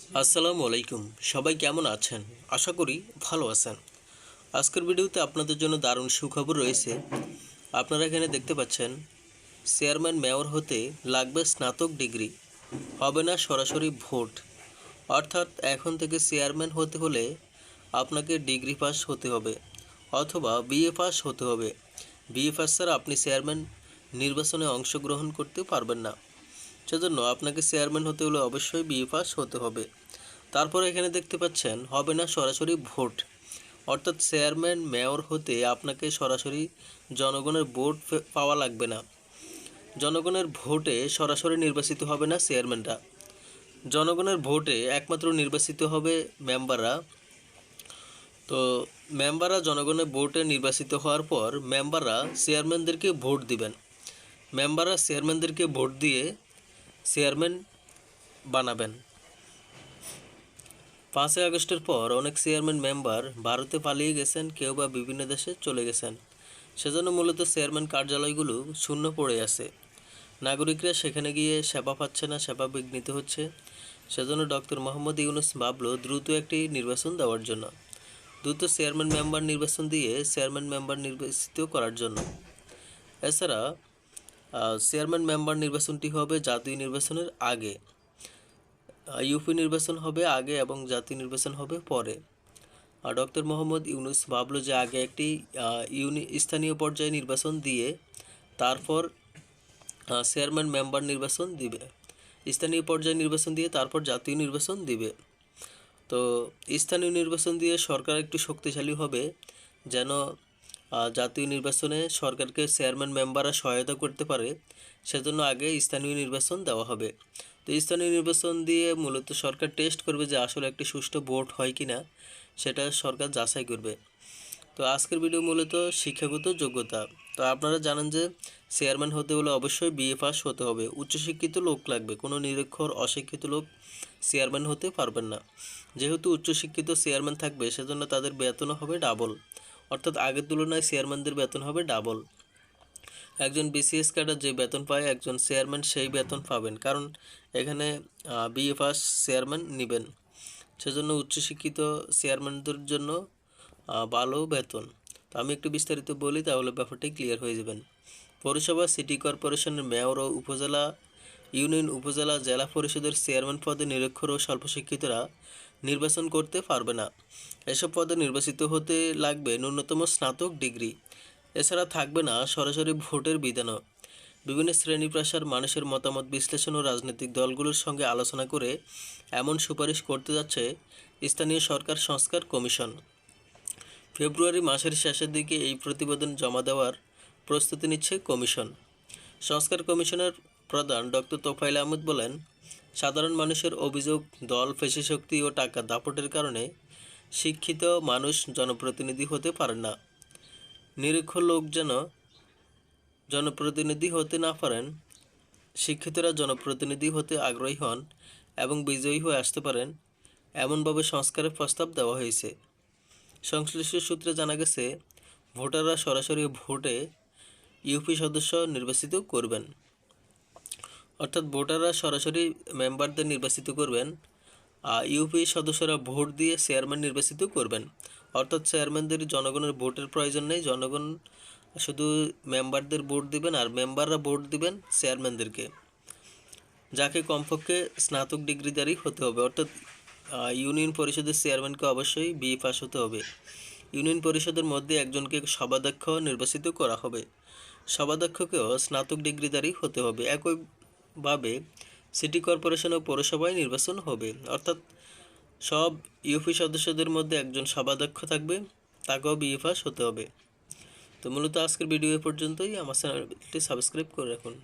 আসসালামু আলাইকুম। সবাই কেমন আছেন? আশা করি ভালো আছেন। আজকের ভিডিওতে আপনাদের জন্য দারুণ সুখবর রয়েছে। আপনারা এখানে দেখতে পাচ্ছেন, চেয়ারম্যান মেয়র হতে লাগবে স্নাতক ডিগ্রি, হবে না সরাসরি ভোট। অর্থাৎ এখন থেকে চেয়ারম্যান হতে হলে আপনাকে ডিগ্রি পাস হতে হবে অথবা বিএ পাস হতে হবে। বিএ পাস ছাড়া আপনি চেয়ারম্যান নির্বাচনে অংশগ্রহণ করতে পারবেন না। সেজন্য আপনাকে চেয়ারম্যান হতে হলে অবশ্যই বিএ পাস হতে হবে। তারপর এখানে দেখতে পাচ্ছেন, হবে না সরাসরি ভোট। অর্থাৎ চেয়ারম্যান, মেয়র হতে আপনাকে সরাসরি জনগণের ভোট পাওয়া লাগবে না। জনগণের ভোটে সরাসরি নির্বাচিত হবে না চেয়ারম্যানরা। জনগণের ভোটে একমাত্র নির্বাচিত হবে মেম্বাররা। তো মেম্বাররা জনগণের ভোটে নির্বাচিত হওয়ার পর মেম্বাররা চেয়ারম্যানদেরকে ভোট দিবেন। মেম্বাররা চেয়ারম্যানদেরকে ভোট দিয়ে চেয়ারম্যান বানাবেন। পাঁচই আগস্টের পর অনেক চেয়ারম্যান মেম্বার ভারতে পালিয়ে গেছেন, কেউ বা বিভিন্ন দেশে চলে গেছেন। সেজন্য মূলত চেয়ারম্যান কার্যালয়গুলো শূন্য পড়ে আছে। নাগরিকরা সেখানে গিয়ে সেবা পাচ্ছে না, সেবা বিঘ্নিত হচ্ছে। সেজন্য ডক্টর মোহাম্মদ ইউনুস ভাবলো, দ্রুত একটি নির্বাচন দেওয়ার জন্য। দ্রুত চেয়ারম্যান মেম্বার নির্বাচন দিয়ে চেয়ারম্যান মেম্বার নির্বাচিত করার জন্য। এছাড়া চেয়ারম্যান মেম্বার নির্বাচনটি হবে জাতীয় নির্বাচনের আগে। ইউপি নির্বাচন হবে আগে এবং জাতীয় নির্বাচন হবে পরে। ডক্টর মোহাম্মদ ইউনুস ভাবলো যে আগে একটি ইউনি, স্থানীয় পর্যায়ে নির্বাচন দিয়ে তারপর চেয়ারম্যান মেম্বার নির্বাচন দিবে। স্থানীয় পর্যায়ে নির্বাচন দিয়ে তারপর জাতীয় নির্বাচন দিবে। তো স্থানীয় নির্বাচন দিয়ে সরকার একটু শক্তিশালী হবে যেন জাতীয় নির্বাচনে সরকারকে চেয়ারম্যান মেম্বাররা সহায়তা করতে পারে, সেজন্য আগে স্থানীয় নির্বাচন দেওয়া হবে। তো স্থানীয় নির্বাচন দিয়ে মূলত সরকার টেস্ট করবে যে আসলে একটি সুষ্ঠু ভোট হয় কি না সেটা সরকার যাচাই করবে। তো আজকের ভিডিও মূলত শিক্ষাগত যোগ্যতা। তো আপনারা জানেন যে চেয়ারম্যান হতে হলে অবশ্যই বিএ পাস হতে হবে। উচ্চশিক্ষিত লোক লাগবে, কোনো নিরক্ষর, অশিক্ষিত লোক চেয়ারম্যান হতে পারবেন না। যেহেতু উচ্চশিক্ষিত চেয়ারম্যান থাকবে, সেজন্য তাদের বেতনও হবে ডাবল। অর্থাৎ আগের তুলনায় চেয়ারম্যানদের বেতন হবে ডাবল একজন বিসিএস ক্যাডার যে বেতন পায়, একজন চেয়ারম্যান সেই বেতন পাবেন। কারণ এখানে বিএ পাস চেয়ারম্যান নেবেন। সেজন্য উচ্চশিক্ষিত চেয়ারম্যানদের জন্য ভালো বেতন। তো আমি একটু বিস্তারিত বলি, তাহলে ব্যাপারটি ক্লিয়ার হয়ে যাবেন। পৌরসভা সিটি কর্পোরেশনের মেয়র ও উপজেলা ইউনিয়ন উপজেলা, জেলা পরিষদের চেয়ারম্যান পদে নিরক্ষর ও স্বল্পশিক্ষিতরা নির্বাচন করতে পারবে না। এসব পদে নির্বাচিত হতে লাগবে ন্যূনতম স্নাতক ডিগ্রি। এছাড়া থাকবে না সরাসরি ভোটের বিধানও। বিভিন্ন শ্রেণি পেশার মানুষের মতামত বিশ্লেষণ ও রাজনৈতিক দলগুলোর সঙ্গে আলোচনা করে এমন সুপারিশ করতে যাচ্ছে স্থানীয় সরকার সংস্কার কমিশন। ফেব্রুয়ারি মাসের শেষের দিকে এই প্রতিবেদন জমা দেওয়ার প্রস্তুতি নিচ্ছে কমিশন। সংস্কার কমিশনের প্রধান ডক্টর তোফাইল আহমেদ বলেন সাধারণ মানুষের অভিযোগ, দল, পেশিশক্তি ও টাকা দাপটের কারণে শিক্ষিত মানুষ জনপ্রতিনিধি হতে পারে না। নিরীক্ষ লোক যেন জনপ্রতিনিধি হতে না পারেন, শিক্ষিতরা জনপ্রতিনিধি হতে আগ্রহী হন এবং বিজয়ী হয়ে আসতে পারেন, এমনভাবে সংস্কারের প্রস্তাব দেওয়া হয়েছে। সংশ্লিষ্ট সূত্রে জানা গেছে, ভোটাররা সরাসরি ভোটে ইউপি সদস্য নির্বাচিত করবেন। অর্থাৎ ভোটাররা সরাসরি মেম্বারদের নির্বাচিত করবেন, আর ইউপি সদস্যরা ভোট দিয়ে চেয়ারম্যান নির্বাচিত করবেন। অর্থাৎ চেয়ারম্যানদের জনগণের ভোটের প্রয়োজন নেই, জনগণ শুধু মেম্বারদের ভোট দিবেন আর মেম্বাররা ভোট দিবেন চেয়ারম্যানদেরকে। যাকে কমপক্ষে স্নাতক ডিগ্রিধারী হতে হবে, অর্থাৎ ইউনিয়ন পরিষদের চেয়ারম্যানকে অবশ্যই বিএ পাস হতে হবে। ইউনিয়ন পরিষদের মধ্যে একজনকে সভাধ্যক্ষ নির্বাচিত করা হবে। সভাধ্যক্ষকেও স্নাতক ডিগ্রিধারী হতে হবে। একইভাবে সিটি কর্পোরেশন ও পৌরসভায় নির্বাচন হবে। অর্থাৎ সব ইউপি সদস্যদের মধ্যে একজন সভাধ্যক্ষ থাকবে, তাকেও বিএ পাস হতে হবে। তো মূলত আজকের ভিডিও এ পর্যন্তই। আমার চ্যানেলটি সাবস্ক্রাইব করে রাখুন।